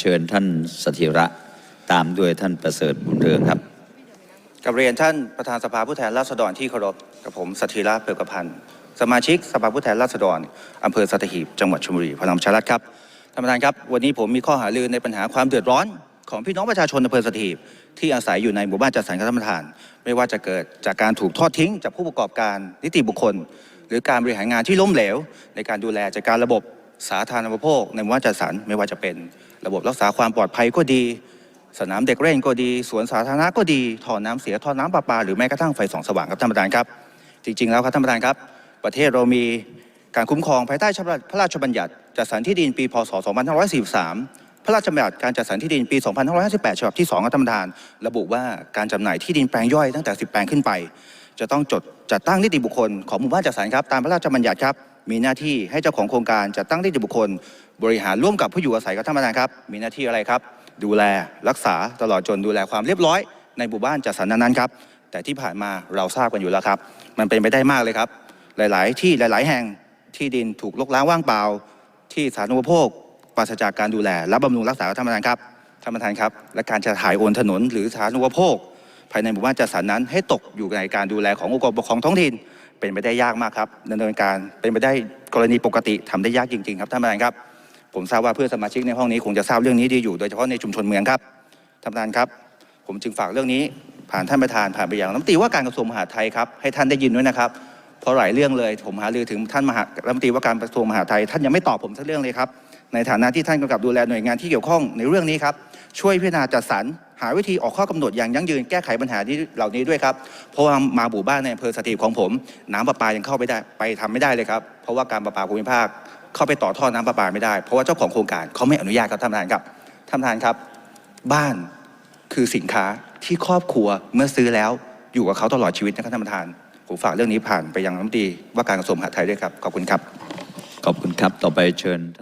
เชิญท่านสถิระตามด้วยท่านประเสริฐบุญเรืองครับกับเรียนท่านประธานสภาผู้แทนราษฎรที่เคารพกับผมสถิระเปิดกพันธ์สมาชิกสภาผู้แทนราษฎรอำเภอสัตหีบจังหวัดชลบุรีพลังประชารัฐครับท่านประธานครับ วันนี้ผมมีข้อหารือในปัญหาความเดือดร้อนของพี่น้องประชาชนอำเภอสัตหีบที่อาศัยอยู่ในหมู่บ้านจัดสรรครับท่านประธาน ไม่ว่าจะเกิดจากการถูกทอดทิ้งจากผู้ประกอบการนิติบุคคล หรือการบริหารงานที่ล้มเหลว ในการดูแลจัดการระบบ สาธารณูปโภค ในหมู่าจัดสรรไม่ว่าจะเป็นระบบรักษาความปลอดภัยก็ดี สนามเด็กเล่นก็ดี สวนสาธารณะก็ดีท่อน้ำเสียท่อน้ำประปา หรือแม้กระทั่งไฟส่องสว่างครับท่านประธานครับ จริง ๆ แล้วครับท่านประธานครับ ประเทศเรามีการคุ้มครองภายใต้พระราชบัญญัติจัดสรรที่ดินปี พศ 2543 พระราชบัญญัติการจัดสรรที่ดินปี 2558 ฉบับที่2ครับท่านประธาน ระบุว่าการจำหน่ายที่ดินแปลงย่อยตั้งแต่ 10 แปลงขึ้นไป จะต้องจดจัดตั้งนิติบุคคลของหมู่บ้านจัดสรรครับตามพระราชบัญญัติครับมีหน้าที่ให้เจ้าของโครงการจัดตั้งนิติบุคคล บริหารร่วมกับผู้อยู่อาศัยครับท่านประธานครับ มีหน้าที่อะไรครับ ดูแลรักษาตลอดจนดูแลความเรียบร้อยในหมู่บ้านจัดสรรนั้นๆครับแต่ที่ผ่านมาเราทราบกันอยู่แล้วครับ มันเป็นไปได้มากเลยครับ หลาย ๆ ที่หลาย ๆ แห่งที่ดินถูกลกล้างว่างเปล่า ที่สาธารณูปโภคปราศจากการดูแลและบำรุงรักษาท่านประธานครับท่านประธานครับ และการจะถ่ายโอนถนนหรือสาธารณูปโภค ภายในหมู่บ้านจัดสรรนั้น ให้ตกอยู่ในการดูแลขององค์กรปกครองท้องถิ่น เป็นไปได้ยากมากครับดำเนินการเป็นไปได้กรณีปกติทำได้ยากจริง ๆ ครับท่านประธานครับ ผมทราบว่าเพื่อนสมาชิกในห้องนี้คงจะทราบเรื่องนี้ดีอยู่โดยเฉพาะในชุมชนเมืองครับท่านประธานครับ ผมจึงฝากเรื่องนี้ผ่านท่านประธานผ่านไปยังรัฐมนตรีว่าการกระทรวงมหาดไทยครับให้ท่านได้ยินด้วยนะครับเพราะหลายเรื่องเลยผมหารือถึงท่านมหารัฐมนตรีว่าการกระทรวงมหาดไทย ท่านยังไม่ตอบผมสักเรื่องเลยครับในฐานะที่ท่านกำกับดูแลหน่วยงานที่เกี่ยวข้องในเรื่องนี้ครับช่วยพิจารณาจัดสรร หาวิธีออกข้อกำหนดอย่างยั่งยืนแก้ไขปัญหาที่เหล่านี้ด้วยครับ เพราะว่ามาหมู่บ้านในอำเภอสถิตของผม น้ำประปายังเข้าไปได้ไปทำไม่ได้เลยครับ เพราะว่าการประปาภูมิภาค เข้าไปต่อท่อน้ำประปาไม่ได้ เพราะว่าเจ้าของโครงการเขาไม่อนุญาตครับท่านประธานครับท่านประธานครับ บ้านคือสินค้าที่ครอบครัวเมื่อซื้อแล้วอยู่กับเขาตลอดชีวิตนะครับท่านประธานผมฝากเรื่องนี้ผ่านไปยังรัฐมนตรีว่าการกระทรวงมหาดไทยด้วยครับขอบคุณครับ ขอบคุณครับต่อไปเชิญท่าน